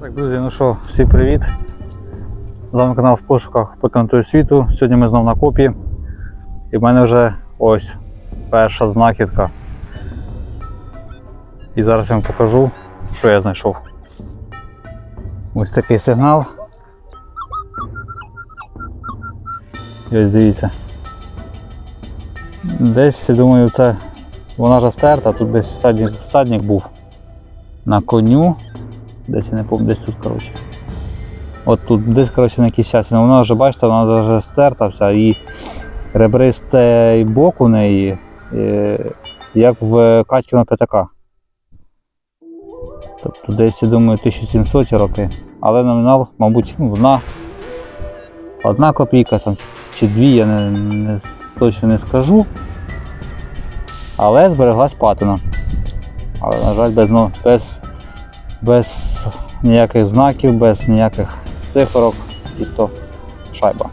Так, друзі, ну що, всім привіт. З вами канал в пошуках патенту світу. Сьогодні ми знову на копі. І в мене вже ось перша знахідка. І зараз я вам покажу, що я знайшов. Ось такий сигнал. І ось дивіться. Десь, я думаю, це вона вже стерта, тут десь всадник був на коню. Десь я не пам'ятаю, десь тут, коротше. От тут десь, коротше, на якійсь часі. Ну, вона вже, бачите, вона вже стерта вся і ребристий бок у неї, як в Катькіно п'ятака. Тобто десь, я думаю, 1700 роки. Але номінал, мабуть, ну, одна, одна копійка там, чи дві, я не, не, точно не скажу. Але збереглась патина. Але, на жаль, без, ну, без без ніяких знаків, без ніяких цифрок, чисто шайба.